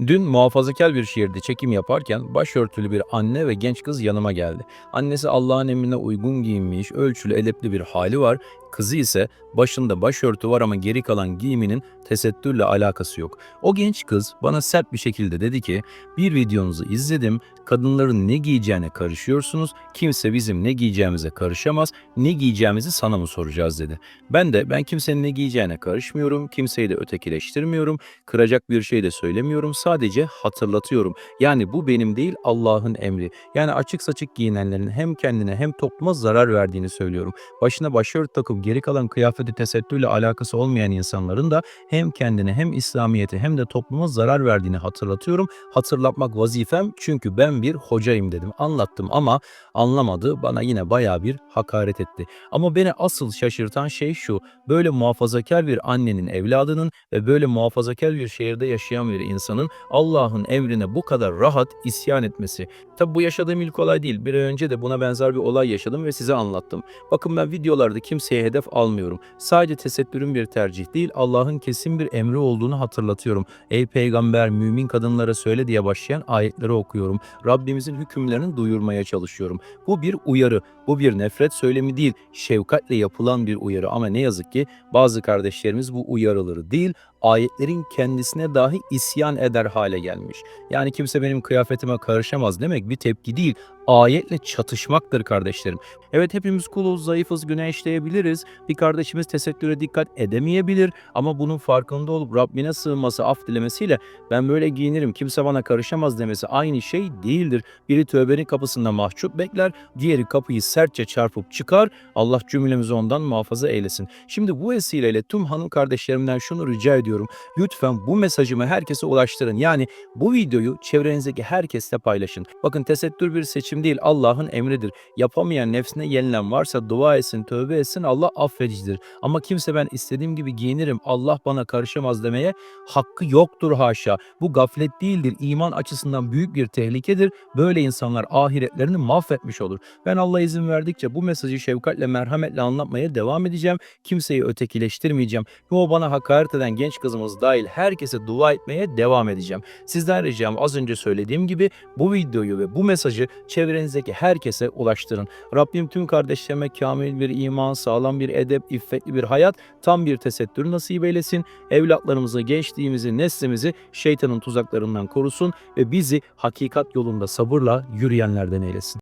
Dün muhafazakar bir şehirde çekim yaparken başörtülü bir anne ve genç kız yanıma geldi. Annesi Allah'ın emrine uygun giyinmiş, ölçülü, edepli bir hali var. Kızı ise başında başörtü var ama geri kalan giyiminin tesettürle alakası yok. O genç kız bana sert bir şekilde dedi ki bir videonuzu izledim. Kadınların ne giyeceğine karışıyorsunuz. Kimse bizim ne giyeceğimize karışamaz. Ne giyeceğimizi sana mı soracağız dedi. Ben de ben kimsenin ne giyeceğine karışmıyorum. Kimseyi de ötekileştirmiyorum. Kıracak bir şey de söylemiyorum. Sadece hatırlatıyorum. Yani bu benim değil Allah'ın emri. Yani açık saçık giyinenlerin hem kendine hem topluma zarar verdiğini söylüyorum. Başına başörtü takıp geri kalan kıyafeti tesettürle alakası olmayan insanların da hem kendine hem İslamiyet'e hem de topluma zarar verdiğini hatırlatıyorum. Hatırlatmak vazifem çünkü ben bir hocayım dedim. Anlattım ama anlamadı. Bana yine baya bir hakaret etti. Ama beni asıl şaşırtan şey şu. Böyle muhafazakar bir annenin evladının ve böyle muhafazakar bir şehirde yaşayan bir insanın Allah'ın emrine bu kadar rahat isyan etmesi. Tabi bu yaşadığım ilk olay değil. Bir ay önce de buna benzer bir olay yaşadım ve size anlattım. Bakın ben videolarda kimseye hedef almıyorum. Sadece tesettürün bir tercih değil, Allah'ın kesin bir emri olduğunu hatırlatıyorum. Ey peygamber mümin kadınlara söyle diye başlayan ayetleri okuyorum. Rabbimizin hükümlerini duyurmaya çalışıyorum. Bu bir uyarı, bu bir nefret söylemi değil, şefkatle yapılan bir uyarı ama ne yazık ki bazı kardeşlerimiz bu uyarıları değil, ayetlerin kendisine dahi isyan eder hale gelmiş. Yani kimse benim kıyafetime karışamaz demek bir tepki değil, ayetle çatışmaktır kardeşlerim. Evet hepimiz kuluz, zayıfız, günah işleyebiliriz. Bir kardeşimiz tesettüre dikkat edemeyebilir ama bunun farkında olup Rabbine sığınması, af dilemesiyle ben böyle giyinirim, kimse bana karışamaz demesi aynı şey değildir. Biri tövbenin kapısında mahcup bekler, diğeri kapıyı sertçe çarpıp çıkar. Allah cümlemizi ondan muhafaza eylesin. Şimdi bu vesileyle tüm hanım kardeşlerimden şunu rica ediyorum. Lütfen bu mesajımı herkese ulaştırın. Yani bu videoyu çevrenizdeki herkesle paylaşın. Bakın tesettür bir seçim değil Allah'ın emridir. Yapamayan nefsine yenilen varsa dua etsin, tövbe etsin Allah affedicidir. Ama kimse ben istediğim gibi giyinirim Allah bana karışamaz demeye hakkı yoktur haşa. Bu gaflet değildir. İman açısından büyük bir tehlikedir. Böyle insanlar ahiretlerini mahvetmiş olur. Ben Allah izin verdikçe bu mesajı şefkatle, merhametle anlatmaya devam edeceğim. Kimseyi ötekileştirmeyeceğim. Ve o bana hakaret eden genç kızımız dahil herkese dua etmeye devam edeceğim. Sizden ricam az önce söylediğim gibi bu videoyu ve bu mesajı çevrenizdeki herkese ulaştırın. Rabbim tüm kardeşlerime kamil bir iman, sağlam bir edep, iffetli bir hayat, tam bir tesettür nasip eylesin. Evlatlarımızı, gençliğimizi, neslimizi şeytanın tuzaklarından korusun ve bizi hakikat yolunda sabırla yürüyenlerden eylesin.